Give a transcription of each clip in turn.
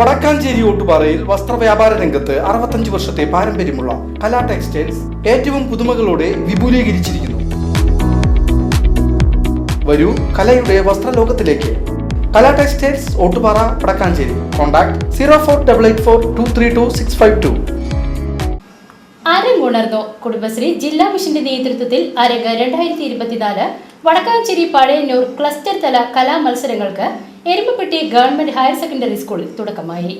വടക്കാഞ്ചേരി ഓട്ടുപാറയിൽ വസ്ത്രവ്യാപാര രംഗത്ത് അറുപത്തഞ്ച് വർഷത്തെ പാരമ്പര്യമുള്ള കലാ ടെക്സ്റ്റൈൽസ് ഏറ്റവും പുതുമകളോടെ വിപുലീകരിച്ചിരിക്കുന്നു. വരൂ കലയുടെ വസ്ത്രലോകത്തിലേക്ക്. Kala textiles Ottupara Vadakkanchery. Contact zero four double eight four two three two six five two. അരങ്ങുണർന്നു. Kudumbashree ജില്ലാ മിഷന്റെ നേതൃത്വത്തിൽ അരങ്ങ് രണ്ടായിരത്തി ഇരുപത്തിനാല് വടക്കാഞ്ചേരി പഴയന്നൂർ ക്ലസ്റ്റർ തല കലാ മത്സരങ്ങൾക്ക് എരുമപ്പെട്ടി ഗവൺമെന്റ് ഹയർ സെക്കൻഡറി സ്കൂളിൽ തുടക്കമായി.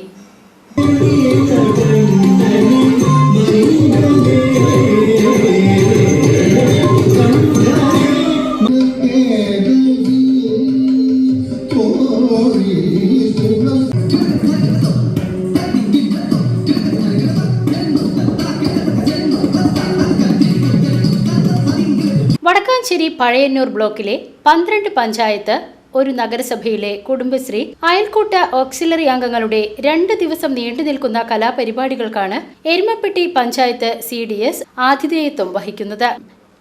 വടക്കാഞ്ചേരി പഴയന്നൂർ ബ്ലോക്കിലെ പന്ത്രണ്ട് പഞ്ചായത്ത് ഒരു നഗരസഭയിലെ കുടുംബശ്രീ അയൽക്കൂട്ട ഓക്സിലറി അംഗങ്ങളുടെ രണ്ട് ദിവസം നീണ്ടു നിൽക്കുന്ന കലാപരിപാടികൾക്കാണ് Erumapetty panchayat C D S ആതിഥേയത്വം വഹിക്കുന്നത്.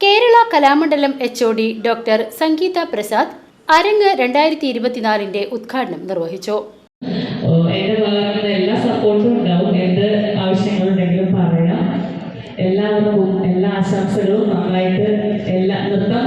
Kerala Kalamandalam H O D doctor Sangeetha Prasad Arangu രണ്ടായിരത്തി ഇരുപത്തിനാലിന്റെ ഉദ്ഘാടനം നിർവഹിച്ചു. എല്ലാ സപ്പോർട്ടും ഉണ്ടാവും. എല്ലാവർക്കും എല്ലാ ആശംസകളും. നന്നായിട്ട് എല്ലാ നൃത്തം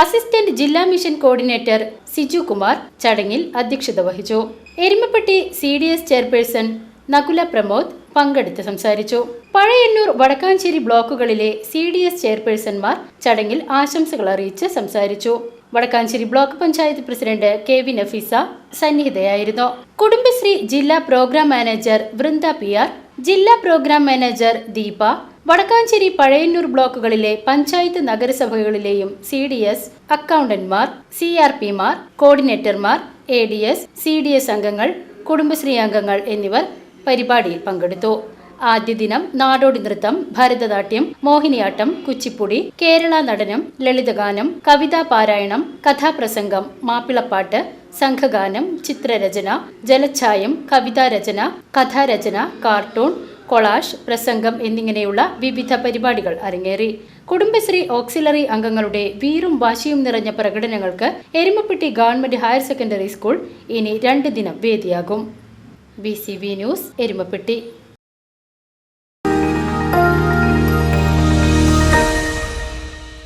അസിസ്റ്റന്റ് ജില്ലാ മിഷൻ കോർഡിനേറ്റർ സിജു കുമാർ ചടങ്ങിൽ അധ്യക്ഷത വഹിച്ചു. Erumapetty C D S chairperson Nakula Pramod പങ്കെടുത്ത് സംസാരിച്ചു. പഴയന്നൂർ വടക്കാഞ്ചേരി ബ്ലോക്കുകളിലെ സി ഡി എസ് ചെയർപേഴ്സൺമാർ ചടങ്ങിൽ ആശംസകൾ അറിയിച്ച് സംസാരിച്ചു. Vadakkanchery block panchayat president K V Nafeesa സന്നിഹിതയായിരുന്നു. Kudumbashree ജില്ലാ program manager Vrinda P R ജില്ലാ പ്രോഗ്രാം മാനേജർ ദീപ വടക്കാഞ്ചേരി പഴയന്നൂർ ബ്ലോക്കുകളിലെ പഞ്ചായത്ത് നഗരസഭകളിലെയും സി ഡി എസ് അക്കൗണ്ടന്റ്മാർ സി ആർ പിമാർ കോർഡിനേറ്റർമാർ A D S C D S അംഗങ്ങൾ കുടുംബശ്രീ അംഗങ്ങൾ എന്നിവർ പരിപാടിയിൽ പങ്കെടുത്തു. ആദ്യ ദിനം നാടോടി നൃത്തം ഭരതനാട്യം മോഹിനിയാട്ടം കുച്ചിപ്പുടി കേരള നടനം ലളിതഗാനം കവിതാ പാരായണം കഥാപ്രസംഗം മാപ്പിളപ്പാട്ട് സംഘഗാനം ചിത്രരചന ജലച്ഛായം കവിതാരചന കഥാരചന കാർട്ടൂൺ കൊളാഷ് പ്രസംഗം എന്നിങ്ങനെയുള്ള വിവിധ പരിപാടികൾ അരങ്ങേറി. കുടുംബശ്രീ ഓക്സിലറി അംഗങ്ങളുടെ വീറും വാശിയും നിറഞ്ഞ പ്രകടനങ്ങൾക്ക് Erumapetty government higher secondary school ഇനി രണ്ട് ദിനം വേദിയാകും. B news Erumapetty.